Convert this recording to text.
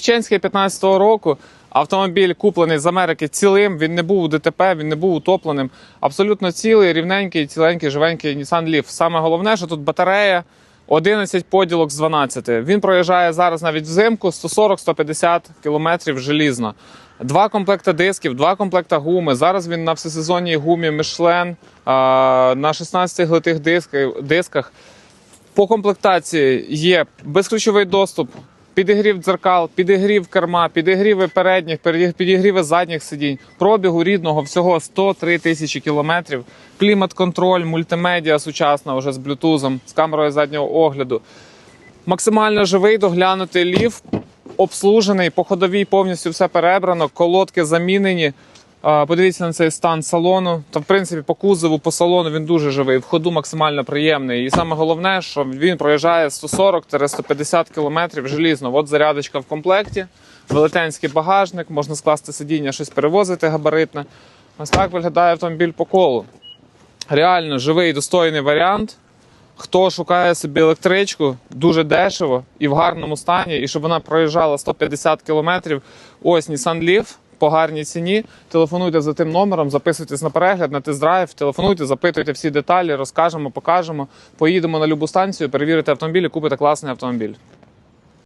Ченський 15-го року. Автомобіль куплений з Америки цілим. Він не був у ДТП, він не був утопленим. Абсолютно цілий, рівненький, ціленький, живенький Nissan Leaf. Саме головне, що тут батарея 11 поділок з 12. Він проїжджає зараз навіть взимку 140-150 кілометрів желізно. Два комплекти дисків, два комплекти гуми. Зараз він на всесезонній гумі Michelin на 16 глитих дисках. По комплектації є безключовий доступ, підігрів дзеркал, підігрів керма, підігріви передніх, підігріви задніх сидінь, пробігу рідного всього 103 тисячі кілометрів, клімат-контроль, мультимедіа сучасна вже з блютузом, з камерою заднього огляду. Максимально живий, доглянутий ліф, обслужений, по ходовій повністю все перебрано, колодки замінені. Подивіться на цей стан салону. Та в принципі по кузову, по салону він дуже живий, в ходу максимально приємний. І саме головне, що він проїжджає 140-150 км желізно. От зарядочка в комплекті, велетенський багажник, можна скласти сидіння, щось перевозити габаритне. Ось так виглядає автомобіль по колу. Реально живий, достойний варіант. Хто шукає собі електричку дуже дешево і в гарному стані, і щоб вона проїжджала 150 кілометрів, ось Nissan Leaf по гарній ціні. Телефонуйте за тим номером, записуйтесь на перегляд, на тест-драйв, телефонуйте, запитуйте всі деталі, розкажемо, покажемо. Поїдемо на любу станцію, перевірите автомобіль і купите класний автомобіль.